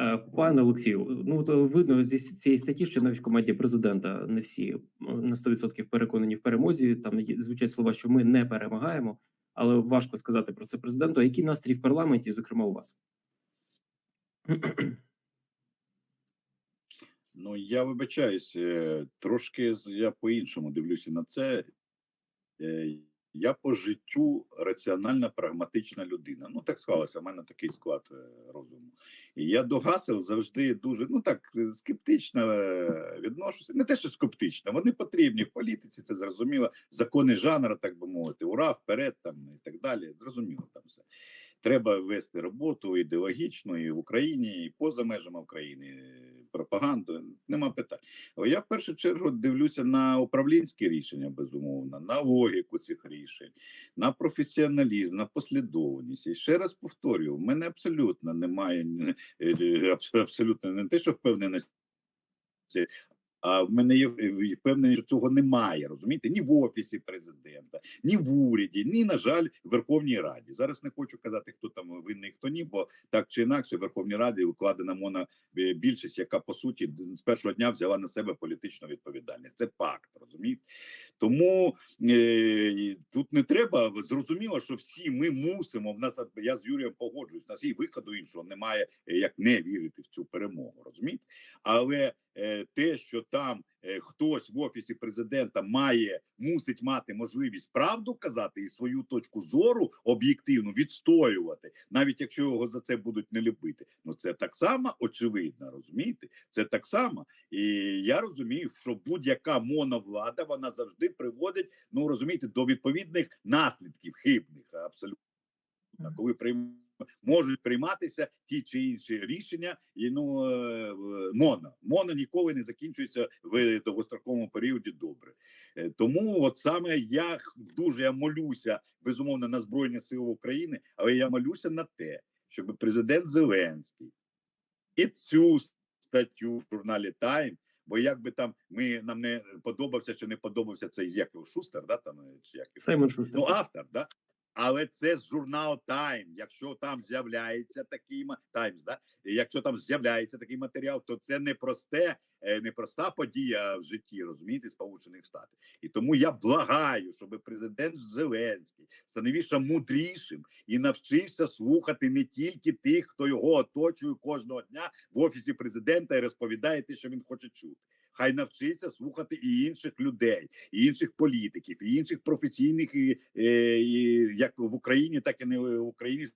Е, Пане Олексію, ну то видно зі цієї статті, що навіть в команді президента не всі е, на 100% переконані в перемозі. Там звучать слова, що ми не перемагаємо, але важко сказати про це президенту. А який настрій в парламенті, зокрема у вас? Ну, я вибачаюсь, е, трошки я по-іншому дивлюся на це. Я по життю раціональна, прагматична людина. Ну, так склалося, в мене такий склад е, розуму. І я до гасел завжди дуже ну так е, скептично е, відношуся. Не те, що скептично, вони потрібні в політиці, це зрозуміло. Закони жанру, так би мовити, ура, вперед там і так далі. Зрозуміло там все. Треба вести роботу ідеологічну і в Україні, і поза межами України, пропаганду. Нема питань. Я в першу чергу дивлюся на управлінські рішення, безумовно, на логіку цих рішень, на професіоналізм, на послідовність. І ще раз повторюю: в мене абсолютно немає е, е, абс- абсолютно не те, що впевненості. А в мене є в- впевненість, що цього немає, розумієте? Ні в офісі президента, ні в уряді, ні, на жаль, в Верховній Раді. Зараз не хочу казати, хто там винний, хто ні, бо так чи інакше, в Верховній Раді укладена мона е, більшість, яка по суті з першого дня взяла на себе політичну відповідальність. Це факт, розумієте? Тому е, тут не треба зрозуміло, що всі ми мусимо. В нас я з Юрієм погоджуюсь. У нас і виходу іншого немає, е, як не вірити в цю перемогу. Розумієте? Але е, те, що там е, хтось в офісі президента має мусить мати можливість правду казати і свою точку зору об'єктивно відстоювати, навіть якщо його за це будуть не любити. Ну це так само очевидно, розумієте? Це так само. І я розумію, що будь-яка моновлада вона завжди приводить, ну розумієте, до відповідних наслідків хибних абсолютно коли прийм... можуть прийматися ті чи інші рішення, і ну е, в- моно моно ніколи не закінчується в довгостроковому періоді. Добре, Е, тому от саме я дуже я молюся безумовно на збройні сили України, але я молюся на те, щоб президент Зеленський і цю статтю в журналі Тайм. Бо як би там ми нам не подобався чи не подобався цей як його Шустер, да там е, чи як його? Шустер. Ну, автор, да? Але це з журналу Time. Якщо там з'являється такий Times, да? Якщо там з'являється такий матеріал, то це не просте, е, не проста подія в житті, розумієте, Сполучених Штатів. І тому я благаю, щоб президент Зеленський становився мудрішим і навчився слухати не тільки тих, хто його оточує кожного дня в офісі президента і розповідає те, що він хоче чути. Хай навчиться слухати і інших людей, і інших політиків, і інших професійних, і, е, і, як в Україні, так і не в Україні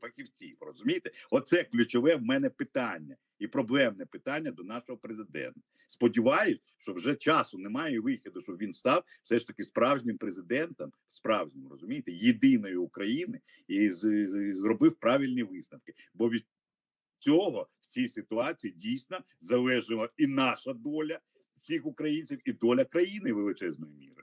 фахівців. Розумієте, оце ключове в мене питання і проблемне питання до нашого президента. Сподіваюсь, що вже часу немає виходу, щоб він став все ж таки справжнім президентом, справжнім розумієте, єдиної України і зробив правильні висновки. Бо від цього в цій ситуації дійсно залежала і наша доля всіх українців, і доля країни величезної мірою.